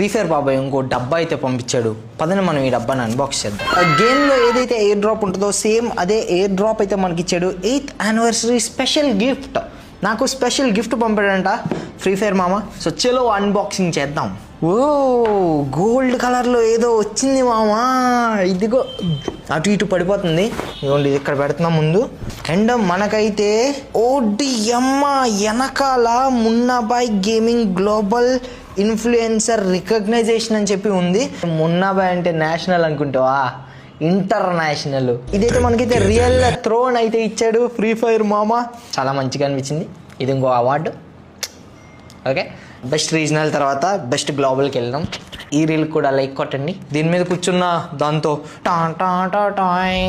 Free fire బాబాయ్ ఇంకో డబ్బా అయితే పంపించాడు. పదని మనం ఈ డబ్బాని అన్బాక్స్ చేద్దాం. ఆ గేమ్లో ఏదైతే ఎయిర్ డ్రాప్ ఉంటుందో సేమ్ అదే ఎయిర్ డ్రాప్ అయితే మనకి ఇచ్చాడు. ఎయిత్ యానివర్సరీ స్పెషల్ గిఫ్ట్ నాకు స్పెషల్ గిఫ్ట్ పంపాడంట ఫ్రీ ఫైర్ మామ. సో చలో అన్బాక్సింగ్ చేద్దాం. ఓ గోల్డ్ కలర్లో ఏదో వచ్చింది మామా. ఇదిగో అటు ఇటు పడిపోతుంది. ఇదిగోండి ఇక్కడ పెడుతున్నాం ముందు. అండ్ మనకైతే ఓడిఎమ్మ వెనకాల Munnabhai gaming global influencer recognition అని చెప్పి ఉంది. మున్నాబాయ్ అంటే నేషనల్ అనుకుంటావా? ఇంటర్నేషనల్. ఇదైతే మనకైతే రియల్ థ్రోన్ అయితే ఇచ్చాడు ఫ్రీ ఫైర్ మామ. చాలా మంచిగా అనిపించింది. ఇది ఇంకో అవార్డు ఓకే? బెస్ట్ రీజనల్ తర్వాత బెస్ట్ గ్లోబల్కి వెళ్ళినాం ఈ రీల్ కూడా లైక్ కొట్టండి. దీని మీద కూర్చున్న దాంతో టా టా టా టాయ్.